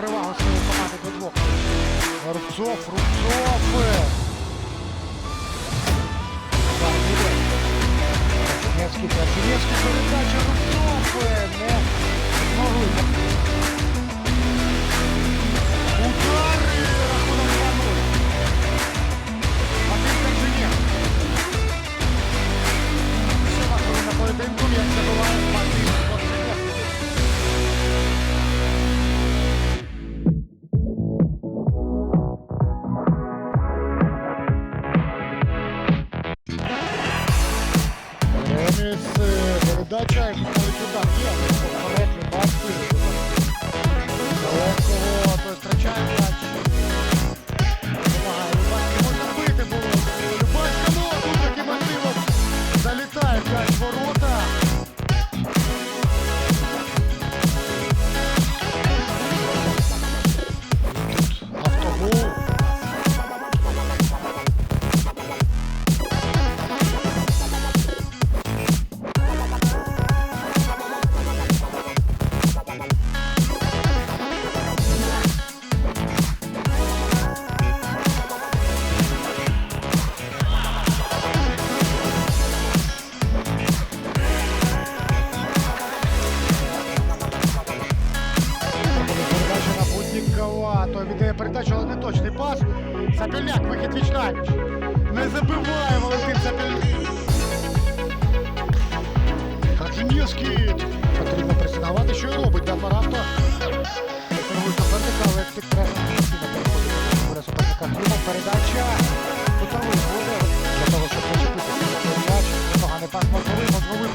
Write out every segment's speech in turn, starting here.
перевагу своєї команди до двох. Рубцов, е. Рубцов. Невський передача Рубцов. Е. Не змогли. Не забиває Валентин Сапельняк. Хаджинєвський. Потрібно пресинувати, що і робить Данмаравто. Контролює суперника, але переходить до суперника. Клюмов передача. Кутовий буде для того, щоб зачепити м'яч. Непоганий пас Мозговий. Мозговий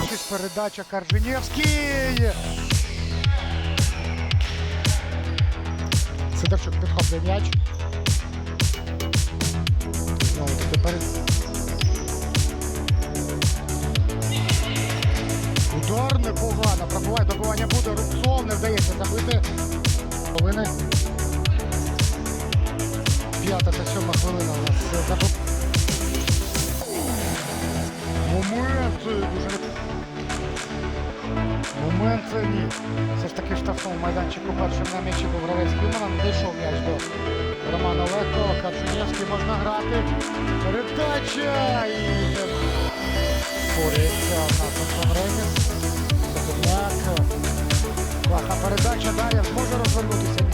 більшість передача Карженєвський. Сидорчук підхоплює м'яч. Знову таки перед. Удар непогано. Пробиває добивання буде. Рубцов не вдається забити. Половини. П'ята та сьома хвилина у нас забив. Момент е, дуже Момент е, ні. Все ж таки в штрафному майданчику першим на м'ячі був гравець Клюмана, не дійшов м'яч до Романа Легко. Качунєвський можна грати. Передача і е, борється в нас Антон. Соколяк. Класна передача. Дар'я зможе розвернутися.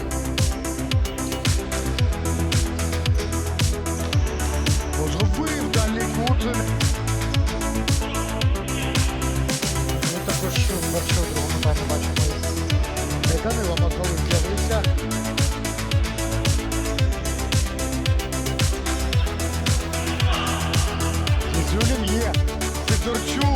Можливий далі кут. Ми також першому другому таймі бачимо. Данило Мозговий з'явився. Зізюлін є. Сидорчук.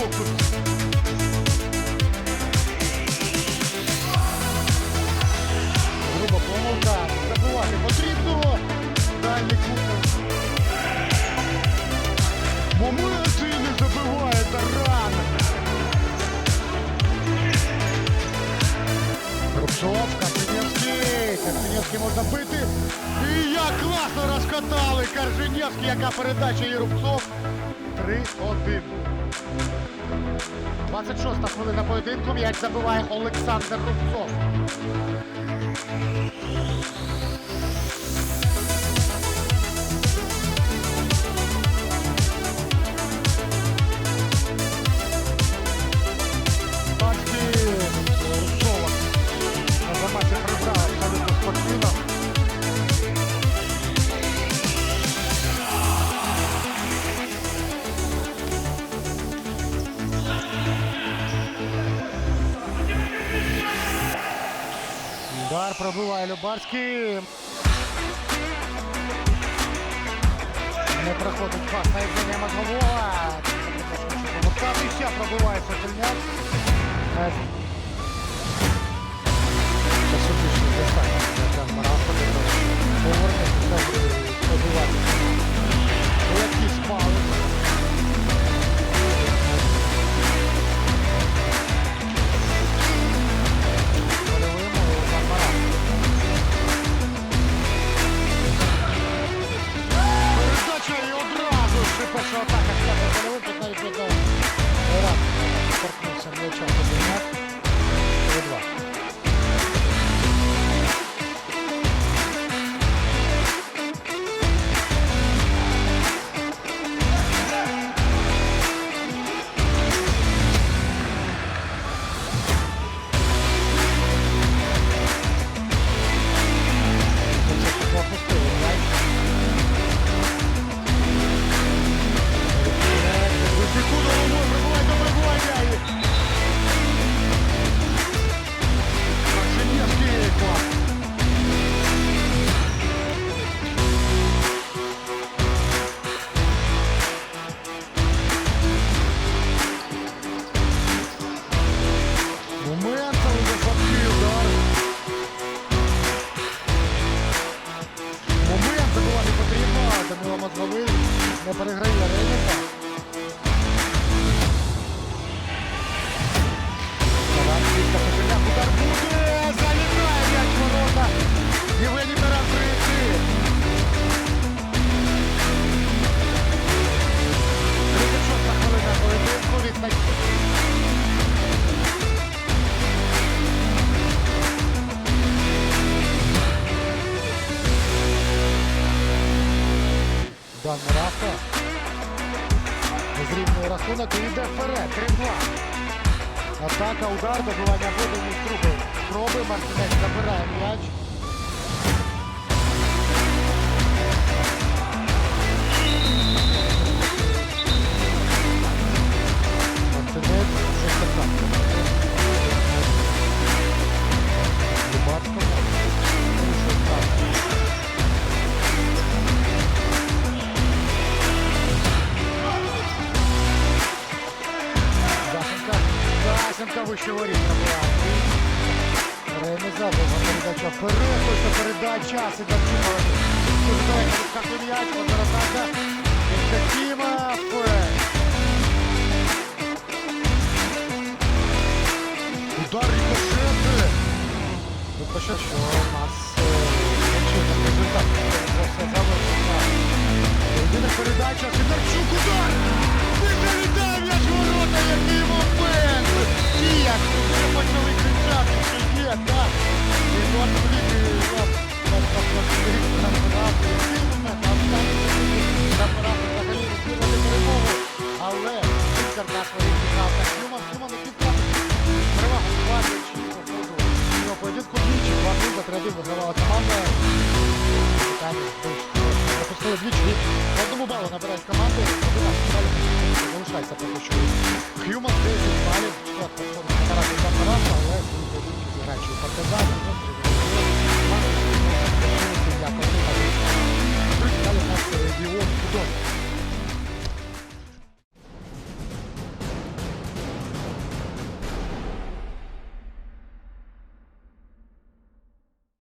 Класно розкатали Карженєвський, яка передача Єрубцов. 3-1. 26 хвилина поєдинку. М'яч забиває Олександр Рубцов. Пробиває Любарський. Не проходить пас на Євгенія Мазвовола. І ще пробиває Сокільняк. Часу е, пішли достатньо. Якраз Маравко повернеться, Дан Мураха. Зрівнює рахунок і йде вперед. 3-2. Атака, удар, добивання буде від трубою. Проби Мартинець забирає м'яч. воріт пробував. Реалізовувала передача. Перехоча передача. Сидорчука. Карту м'яч. Контратака. Євдокімов. Удар рикошети. Рикошет, ну, що у нас забивала команда. Там пропустили двічі. Одному балу набирають команди. Повишайся пропущують. Х'юман 10 балів.